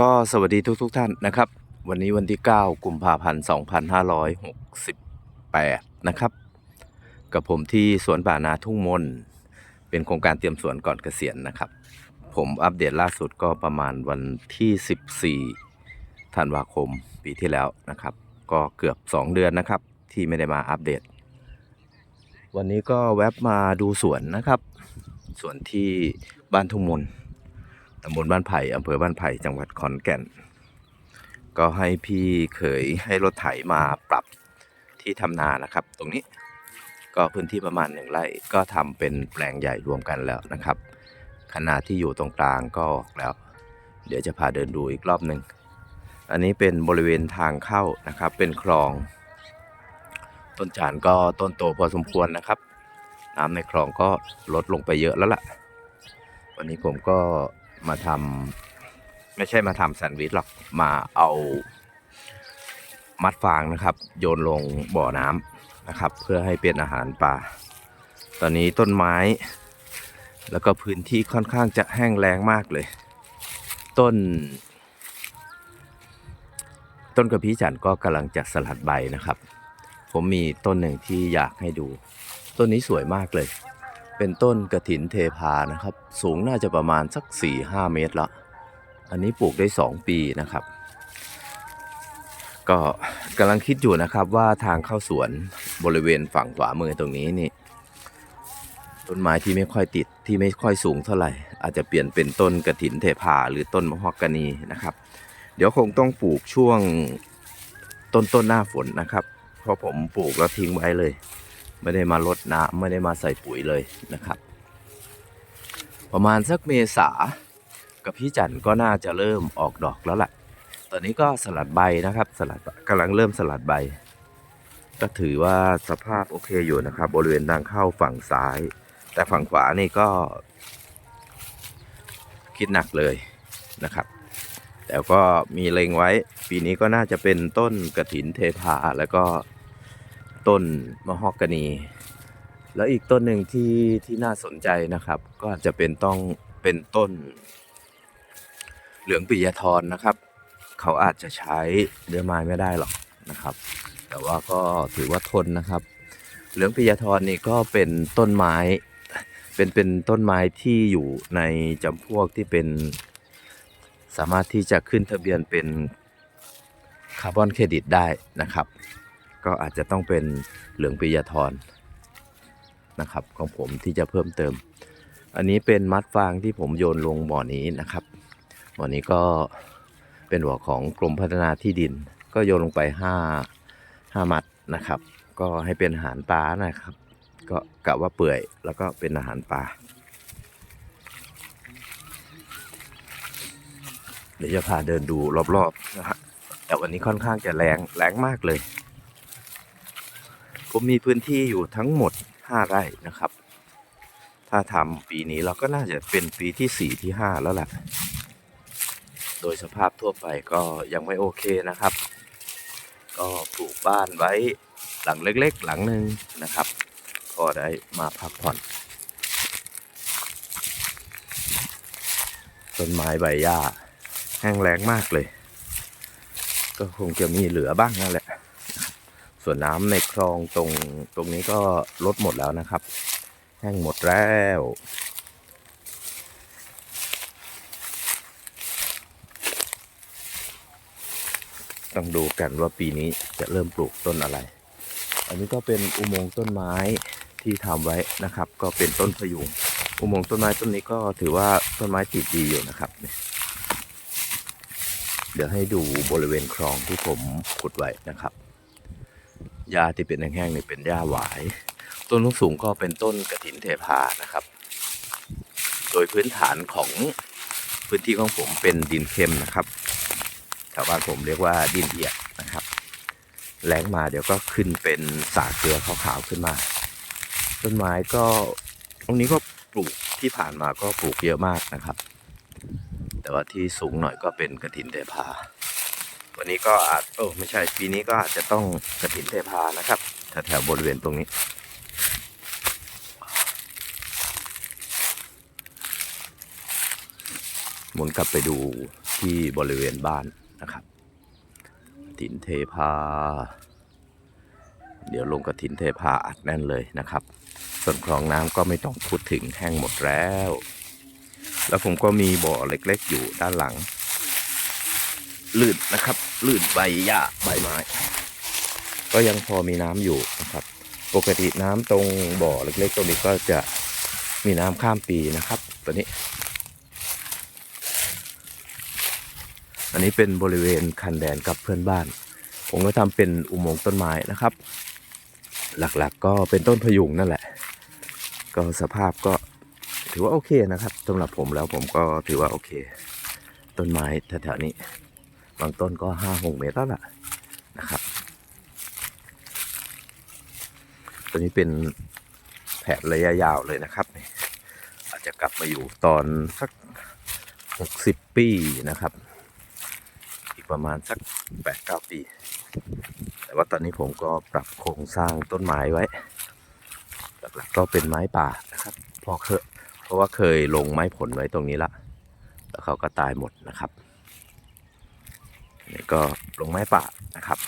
ก็สวัสดีทุกทุกท่านนะครับ วันนี้วันที่ 9 กุมภาพันธ์ 2568 นะครับ กับผมที่สวนป่านาทุ่งมน เป็นโครงการเตรียมสวนก่อนเกษียณนะครับ ผมอัปเดตล่าสุดก็ประมาณวันที่ 14 ธันวาคมปีที่แล้วนะครับ ก็เกือบ 2 เดือนนะครับ ที่ไม่ได้มาอัปเดต วันนี้ก็แวบมาดูสวนนะครับ สวนที่บ้านทุ่งมน ตำบลบ้านไผ่อำเภอบ้านไผ่จังหวัดขอนแก่น ก็ให้พี่เขยให้รถไถมาปรับที่ทำนานะครับ ตรงนี้ก็พื้นที่ประมาณหนึ่งไร่ก็ทำเป็นแปลงใหญ่รวมกันแล้วนะครับ ขนาดที่อยู่ตรงกลางก็ออกแล้ว เดี๋ยวจะพาเดินดูอีกรอบหนึ่งอันนี้เป็นบริเวณทางเข้านะครับ เป็นคลอง ต้นจานก็ต้นโตพอสมควรนะครับน้ำในคลองก็ลดลงไปเยอะแล้วล่ะ วันนี้ผมก็ มาทำไม่ใช่มาทำแซนด์วิชหรอกมาเอามัดฟางนะครับ โยนลงบ่อน้ำนะครับ เพื่อให้เป็นอาหารปลาตอนนี้ต้นไม้ แล้วก็พื้นที่ค่อนข้างจะแห้งแล้งมากเลย ต้น ต้นกระพี้จันก็กำลังจะสลัดใบนะครับ ผมมีต้นหนึ่งที่อยากให้ดู ต้นนี้สวยมากเลย เป็นต้นกระถินเทพานะครับ สูงน่าจะประมาณสัก 4-5 เมตรละอันนี้ปลูกได้ 2 ปีนะครับ ก็กำลังคิดอยู่นะครับว่าทางเข้าสวนบริเวณฝั่งขวามือตรงนี้นี่ต้นไม้ที่ไม่ค่อยติดที่ไม่ค่อยสูงเท่าไหร่ อาจจะเปลี่ยนเป็นต้นกระถินเทพาหรือต้นมะฮอกกานีนะครับ เดี๋ยวคงต้องปลูกช่วงต้นต้นหน้าฝนนะครับ เพราะผมปลูกแล้วทิ้งไว้เลย ไม่ได้มารดน้ำไม่ได้มาใส่ปุ๋ยเลยนะครับ ประมาณสักเมษากับพี่จันทร์ก็น่าจะเริ่มออกดอกแล้วล่ะ ตอนนี้ก็สลัดใบนะครับ สลัดกำลังเริ่มสลัดใบ ก็ถือว่าสภาพโอเคอยู่นะครับ บริเวณทางเข้าฝั่งซ้าย แต่ฝั่งขวานี่ก็ คิดหนักเลยนะครับ แต่ก็มีเล็งไว้ ปีนี้ก็น่าจะเป็นต้นกระถินเทพาแล้วก็ ต้นมะฮอกกานี แล้วอีกต้นหนึ่งที่ที่น่าสนใจนะครับ ก็อาจจะเป็นต้องเป็นต้น เหลืองปิยธรนะครับ เขาอาจจะใช้เนื้อไม้ไม่ได้หรอกนะครับ แต่ว่าก็ถือว่าทนนะครับ เหลืองปิยธรนี่ก็เป็นต้นไม้เป็นเป็นต้นไม้ที่อยู่ในจำพวกที่เป็น สามารถที่จะขึ้นทะเบียนเป็นคาร์บอนเครดิตได้นะครับ ก็อาจจะต้องเป็นเหลืองปิยธรนะครับของผมที่จะเพิ่มเติม อันนี้เป็นมัดฟางที่ผมโยนลงบ่อนี้นะครับบ่อนี้ก็เป็นบ่อของกรมพัฒนาที่ดิน ก็โยนลงไป5 5มัดนะครับ ก็ให้เป็นอาหารปลานะครับ ก็กะว่าเปื่อยแล้วก็เป็นอาหารปลาเดี๋ยวจะพาเดินดูรอบๆนะฮะแต่วันนี้ค่อนข้างจะแรงแรงมากเลย ผมมีพื้นที่อยู่ทั้งหมด 5 ไร่นะครับ ถ้าทำปีนี้เราก็น่าจะเป็นปีที่ 4 ที่ 5 แล้วแหละโดยสภาพทั่วไปก็ยังไม่โอเคนะครับ ก็ปลูกบ้านไว้หลังเล็กๆ หลังหนึ่งนะครับพอได้มาพักผ่อนต้นไม้ใบหญ้าแห้งแล้งมากเลย ก็คงจะมีเหลือบ้างนั่นแหละ ส่วนน้ำในคลองตรงตรงนี้ก็ลดหมดแล้วนะครับ แห้งหมดแล้วต้องดูกันว่าปีนี้จะเริ่มปลูกต้นอะไร อันนี้ก็เป็นอุโมงค์ต้นไม้ที่ทำไว้นะครับ ก็เป็นต้นพยุง อุโมงค์ต้นไม้ต้นนี้ก็ถือว่าต้นไม้ติดดีอยู่นะครับเนี่ยเดี๋ยวให้ดูบริเวณคลองที่ผมขุดไว้นะครับ หญ้าที่เป็นแห้งๆนี่เป็นหญ้าหวาย ต้นสูงก็เป็นต้นกระถินเทพานะครับ โดยพื้นฐานของพื้นที่ของผมเป็นดินเค็มนะครับชาวบ้านผมเรียกว่าดินเอียดนะครับแล้งมาเดี๋ยวก็ขึ้นเป็นสาเกลือขาวๆขึ้นมา ต้นไม้ก็ตรงนี้ก็ปลูกที่ผ่านมาก็ปลูกเยอะมากนะครับ แต่ว่าที่สูงหน่อยก็เป็นกระถินเทพา วันนี้ก็อาจโอ้ไม่ใช่ปีนี้ก็อาจจะต้องกระถินเทพานะครับแถวๆบริเวณตรงนี้บมุนกลับไปดูที่บริเวณบ้านนะครับถินเทพา เดี๋ยวลงกระถินเทพาอัดแน่นเลยนะครับ ส่วนคลองน้ำก็ไม่ต้องพูดถึงแห้งหมดแล้ว แล้วผมก็มีบ่อเล็กๆอยู่ด้านหลัง ลื่นนะครับ ลื่นใบหญ้าใบไม้ ก็ยังพอมีน้ำอยู่นะครับ ปกติน้ำตรงบ่อเล็กๆตรงนี้ก็จะมีน้ำข้ามปีนะครับตัวนี้ อันนี้เป็นบริเวณคันแดนกับเพื่อนบ้าน ผมก็ทำเป็นอุโมงค์ต้นไม้นะครับ หลักๆก็เป็นต้นพยุงนั่นแหละ ก็สภาพก็ถือว่าโอเคนะครับสำหรับผมแล้วผมก็ถือว่าโอเค ต้นไม้แถวๆนี้ บางต้นก็ห้าหกเมตรแล้วล่ะนะครับ ตัวนี้เป็นแผนระยะยาวเลยนะครับ อาจจะกลับมาอยู่ตอนสักหกสิบปีนะครับ อีกประมาณสักแปดเก้าปี แต่ว่าตอนนี้ผมก็ปรับโครงสร้างต้นไม้ไว้ หลักๆก็เป็นไม้ป่านะครับเพราะเคยเพราะว่าเคยลงไม้ผลไว้ตรงนี้ละ แล้วเขาก็ตายหมดนะครับ นี่ก็ลงไม้ป่านะครับ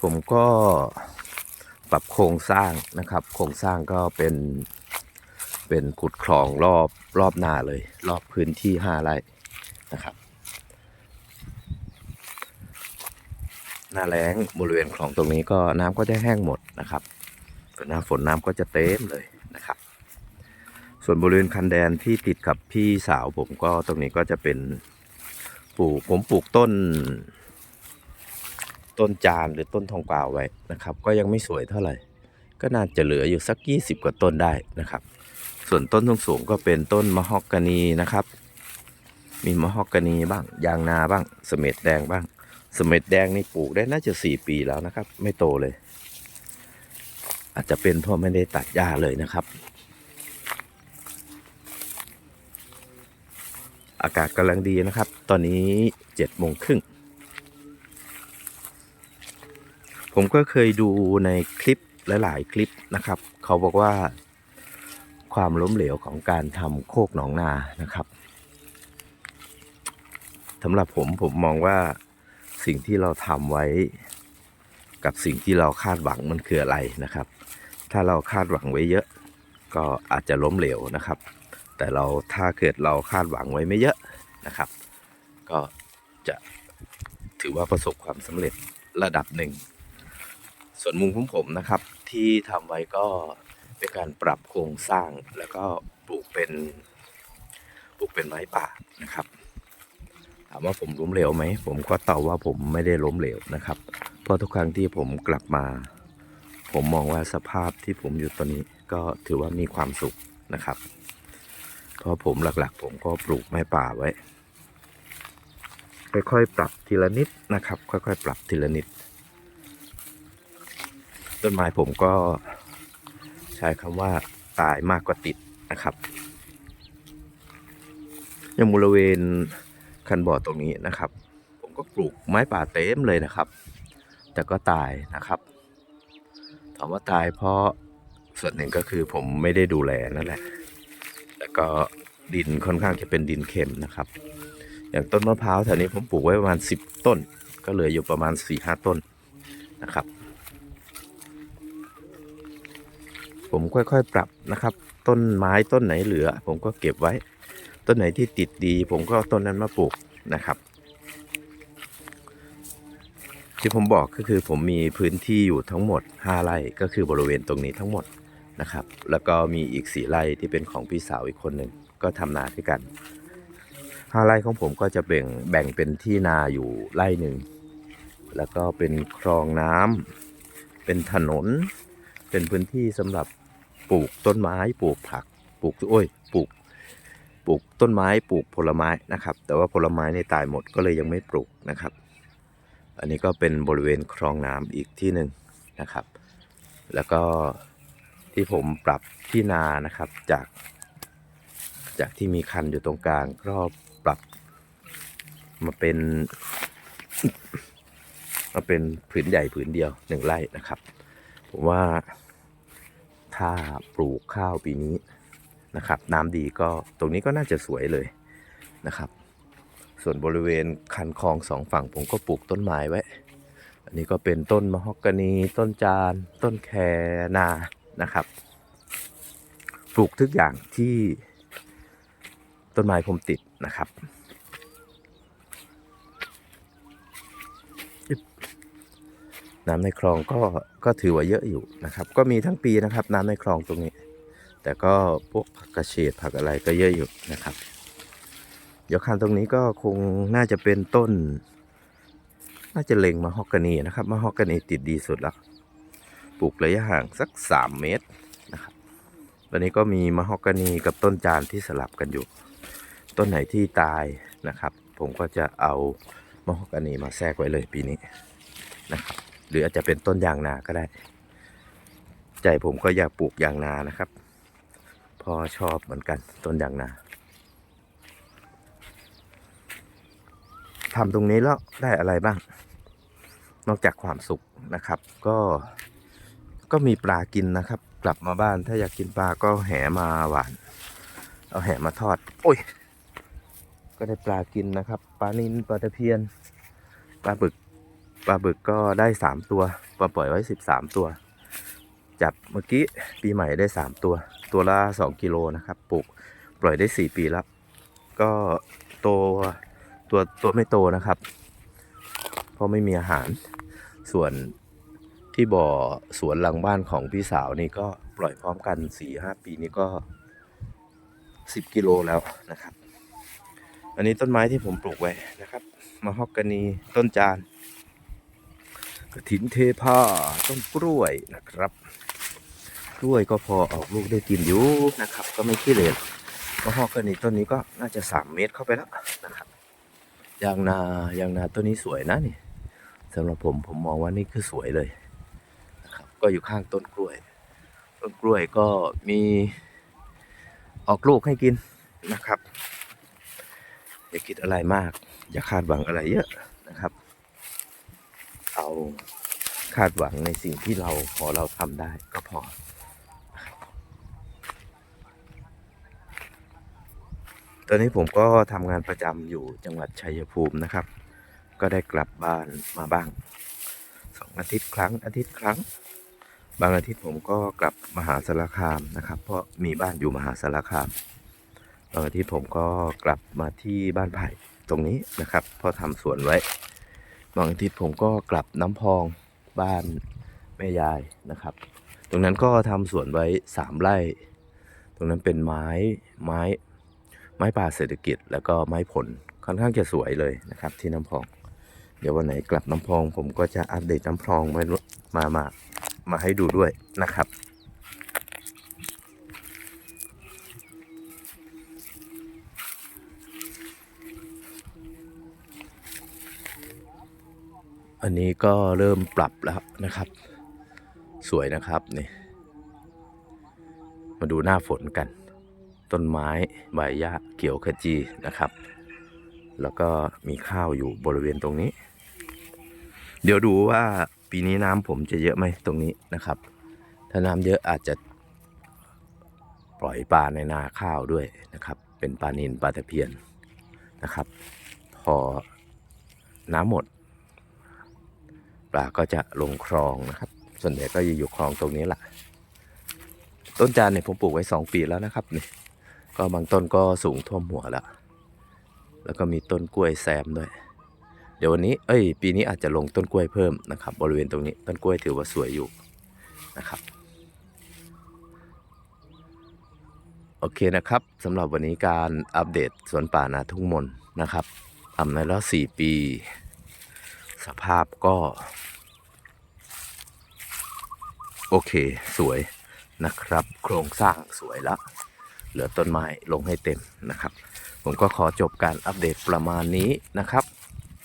ผมก็ปรับโครงสร้างนะครับ โครงสร้างก็เป็นเป็นขุดคลองรอบรอบนาเลย รอบพื้นที่ห้าไร่นะครับ หน้าแล้งบริเวณคลองตรงนี้ก็น้ำก็จะแห้งหมดนะครับส่วนหน้าฝนน้ำก็จะเต็มเลยนะครับ ส่วนบริเวณคันแดนที่ติดกับพี่สาวผมก็ตรงนี้ก็จะเป็นปลูกผมปลูกต้น ต้นจานหรือต้นทองกวาวไว้นะครับ ก็ยังไม่สวยเท่าไหร่ ก็น่าจะเหลืออยู่สัก 20 กว่าต้นได้นะครับ ส่วนต้นสูงๆก็เป็นต้นมะฮอกกานีนะครับ มีมะฮอกกานีบ้าง ยางนาบ้างสเม็ดแดงบ้างสเม็ดแดงนี่ปลูกได้น่าจะ4ปีแล้วนะครับ ไม่โตเลย อาจจะเป็นเพราะไม่ได้ตัดหญ้าเลยนะครับ อากาศกำลังดีนะครับ ตอนนี้7โมงครึ่ง ผมก็เคยดูในคลิปหลาย ๆ คลิปนะครับ เขาบอกว่าความล้มเหลวของการทำโคกหนองนานะครับสำหรับผมผมมองว่าสิ่งที่เราทำไว้ กับสิ่งที่เราคาดหวังมันคืออะไรนะครับ ถ้าเราคาดหวังไว้เยอะ ก็อาจจะล้มเหลวนะครับ แต่เราถ้าเกิดเราคาดหวังไว้ไม่เยอะนะครับ ก็จะถือว่าประสบความสำเร็จระดับหนึ่ง ส่วนมุมของผมนะครับ ที่ทำไว้ก็เป็นการปรับโครงสร้างแล้วก็ปลูกเป็นปลูกเป็นไม้ป่านะครับถามว่าผมล้มเหลวไหม ผมก็ตอบว่าผมไม่ได้ล้มเหลวนะครับ เพราะทุกครั้งที่ผมกลับมา ผมมองว่าสภาพที่ผมอยู่ตอนนี้ก็ถือว่ามีความสุขนะครับ เพราะผมหลักๆ ผมก็ปลูกไม้ป่าไว้ ค่อยๆ ปรับทีละนิดนะครับ ค่อยๆ ปรับทีละนิด ต้นไม้ผมก็ใช้คำว่าตายมากกว่าติดนะครับอย่างบริเวณคันบ่อตรงนี้นะครับ ผมก็ปลูกไม้ป่าเต็มเลยนะครับ แต่ก็ตายนะครับถามว่าตายเพราะส่วนหนึ่งก็คือผมไม่ได้ดูแลนั่นแหละ แล้วก็ดินค่อนข้างจะเป็นดินเค็มนะครับ อย่างต้นมะพร้าวแถวนี้ผมปลูกไว้ประมาณ 10 ต้น ก็เหลืออยู่ประมาณ 4-5 ต้นนะครับ ผมค่อยๆปรับนะครับ ต้นไม้ต้นไหนเหลือ ผมก็เก็บไว้ ต้นไหนที่ติดดี ผมก็เอาต้นนั้นมาปลูกนะครับ ที่ผมบอกก็คือผมมีพื้นที่อยู่ทั้งหมด5ไร่ก็คือบริเวณตรงนี้ทั้งหมด นะครับ แล้วก็มีอีก4ไร่ที่เป็นของพี่สาวอีกคนหนึ่งก็ทำนาด้วยกัน5ไร่ของผมก็จะแบ่งแบ่งเป็นที่นาอยู่ไร่หนึ่งแล้วก็เป็นคลองน้ำเป็นถนน เป็นพื้นที่สำหรับปลูกต้นไม้ปลูกผักปลูกโอ้ยปลูกปลูกต้นไม้ปลูกผลไม้นะครับ แต่ว่าผลไม้ในตายหมดก็เลยยังไม่ปลูกนะครับ อันนี้ก็เป็นบริเวณคลองน้ำอีกที่หนึ่งนะครับ แล้วก็ ที่ผมปรับที่นานะครับจาก จากที่มีคันอยู่ตรงกลาง ก็ปรับมาเป็น มาเป็นผืนใหญ่ผืนเดียวหนึ่งไร่นะครับ ผมว่าถ้าปลูกข้าวปีนี้นะครับ น้ำดีก็ตรงนี้ก็น่าจะสวยเลยนะครับ ส่วนบริเวณคันคลองสองฝั่งผมก็ปลูกต้นไม้ไว้ อันนี้ก็เป็นต้นมะฮอกกานี ต้นจาน ต้นแคนา นะครับ ปลูกทุกอย่างที่ต้นไม้ผมติดนะครับน้ำในคลองก็ก็ถือว่าเยอะอยู่นะครับ ก็มีทั้งปีนะครับ น้ำในคลองตรงนี้ แต่ก็พวกผักกระเฉดผักอะไรก็เยอะอยู่นะครับ เดี๋ยวคันตรงนี้ก็คงน่าจะเป็นต้น น่าจะเล็งมาฮอกกานีนะครับมาฮอกกานีติดดีสุดแล้ว ปลูกระยะห่างสัก 3 เมตรนะครับตอนนี้ก็มีมะฮอกกานีกับต้นจานที่สลับกันอยู่ ต้นไหนที่ตายนะครับ ผมก็จะเอามะฮอกกานีมาแทรกไว้เลยปีนี้นะครับ หรืออาจจะเป็นต้นยางนาก็ได้ ใจผมก็อยากปลูกยางนานะครับ พอชอบเหมือนกันต้นยางนาทำตรงนี้แล้วได้อะไรบ้าง นอกจากความสุขนะครับ ก็ ก็มีปลากินนะครับ กลับมาบ้านถ้าอยากกินปลาก็แหมาหวาน เอาแหมาทอด โอ้ย ก็ได้ปลากินนะครับ ปลานินปลาตะเพียน ปลาบึก ปลาบึกก็ได้สามตัวปลาปล่อยไว้สิบสามตัว จับเมื่อกี้ปีใหม่ได้สามตัว ตัวละสองกิโลนะครับปลูกปล่อยได้สี่ปีแล้ว ก็โตตัวตัวไม่โตนะครับ เพราะไม่มีอาหารส่วน ที่บ่อสวนหลังบ้านของพี่สาวนี่ก็ปล่อยพร้อมกันสี่ห้าปีนี้ก็สิบกิโลแล้วนะครับ อันนี้ต้นไม้ที่ผมปลูกไว้นะครับมะฮอกกานีต้นจานกระถินเทผ้าต้นกล้วยนะครับ กล้วยก็พอออกลูกได้กินอยู่นะครับ ก็ไม่ขี้เหร่มะฮอกกานีต้นนี้ก็น่าจะสามเมตรเข้าไปแล้วนะครับยางนายางนาต้นนี้สวยนะนี่สำหรับผมผมมองว่านี่คือสวยเลย ก็อยู่ข้างต้นกล้วย ต้นกล้วยก็มีออกลูกให้กินนะครับ อย่าคิดอะไรมาก อย่าคาดหวังอะไรเยอะนะครับ เอาคาดหวังในสิ่งที่เราพอเราทำได้ก็พอตอนนี้ผมก็ทำงานประจำอยู่จังหวัดชัยภูมินะครับ ก็ได้กลับบ้านมาบ้างสองอาทิตย์ครั้งอาทิตย์ครั้ง บางอาทิตย์ผมก็กลับมหาสารคามนะครับ เพราะมีบ้านอยู่มหาสารคามบางอาทิตย์ผมก็กลับมาที่บ้านไผ่ตรงนี้นะครับ เพราะทำสวนไว้บางอาทิตย์ผมก็กลับน้ำพองบ้านแม่ยายนะครับ ตรงนั้นก็ทำสวนไว้สามไร่ ตรงนั้นเป็นไม้ไม้ไม้ป่าเศรษฐกิจ แล้วก็ไม้ผลค่อนข้างจะสวยเลยนะครับที่น้ำพอง เดี๋ยววันไหนกลับน้ำพอง ผมก็จะอัปเดตน้ำพองมามามา มาให้ดูด้วยนะครับ อันนี้ก็เริ่มปรับแล้วนะครับ สวยนะครับนี่มาดูหน้าฝนกัน ต้นไม้ใบหญ้าเขียวขจีนะครับ แล้วก็มีข้าวอยู่บริเวณตรงนี้ เดี๋ยวดูว่า ปีนี้น้ำผมจะเยอะไหมตรงนี้นะครับ ถ้าน้ำเยอะอาจจะปล่อยปลาในนาข้าวด้วยนะครับ เป็นปลานินปลาตะเพียนนะครับ พอน้ำหมด ปลาก็จะลงคลองนะครับ ส่วนใหญ่ก็จะอยู่คลองตรงนี้แหละต้นจานเนี่ยผมปลูกไว้สองปีแล้วนะครับนี่ก็บางต้นก็สูงท่วมหัวแล้ว แล้วก็มีต้นกล้วยแซมด้วย เดี๋ยววันนี้ เอ้ย ปีนี้อาจจะลงต้นกล้วยเพิ่มนะครับ บริเวณตรงนี้ต้นกล้วยถือว่าสวยอยู่นะครับ โอเคนะครับสำหรับวันนี้การอัปเดตสวนป่านาทุ่งมนนะครับทำในรอบ4ปี สภาพก็ โอเค สวยนะครับ โครงสร้างสวยล้วเหลือต้นไม้ลงให้เต็มนะครับ ผมก็ขอจบการอัปเดตประมาณนี้นะครับ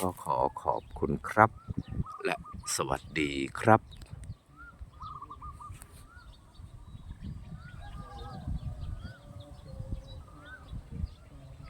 ก็ขอขอบคุณครับ และสวัสดีครับ